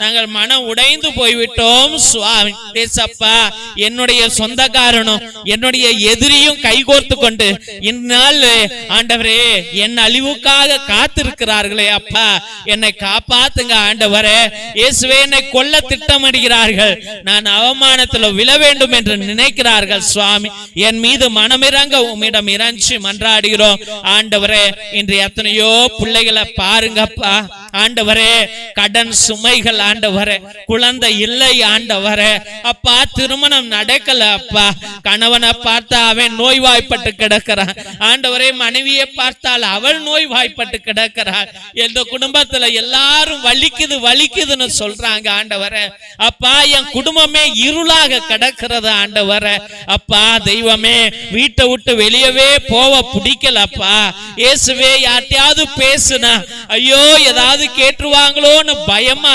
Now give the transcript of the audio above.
நாங்கள் மனம் உடைந்து போய்விட்டோம் சுவாமி. ஏசப்பா என்னுடைய சொந்தக்காரனும் என்னுடைய எதிரியும் கைகோர்த்து கொண்டு இந்நாள் ஆண்டவரே என் அழிவுக்காக காத்திருக்கிறார்களே அப்பா. என்னை காப்பாத்துங்க ஆண்டவரே. இயேசுவே என்னை கொல்ல திட்டமிடுகிறார்கள். நான் அவமானத்தில் விழ வேண்டும் என்று நினைக்கிறார்கள் சுவாமி. என் மீது மனமிறங்க உம்மிடம் இறஞ்சி மன்றாடுகிறோம். ஆண்டவரே இன்று எத்தனையோ பிள்ளைகளை பாருங்கப்பா. ஆண்டவரே கடன் சுமைகள் ஆண்டவரே குழந்தை இல்லை ஆண்டவரே. அப்பா திருமணம் நடக்கல அப்பா. கணவனை பார்த்தா அவன் நோய்வாய்ப்பட்டு கிடக்கிறான். ஆண்டவரே மனைவியை பார்த்தால் அவள் நோய்வாய்ப்பட்டு கிடக்கிறாள். எந்த குடும்பத்துல எல்லாரும் வலிக்குது வலிக்குதுன்னு சொல்றாங்க ஆண்டவர. அப்பா என் குடும்பமே இருளாக கிடக்கிறது ஆண்டவர. அப்பா தெய்வமே வீட்டை விட்டு வெளியவே போக பிடிக்கலப்பா. இயேசுவே யார்ட்டையாவது பேசுனா ஐயோ ஏதாவது கேட்டுருவாங்களோன்னு பயமா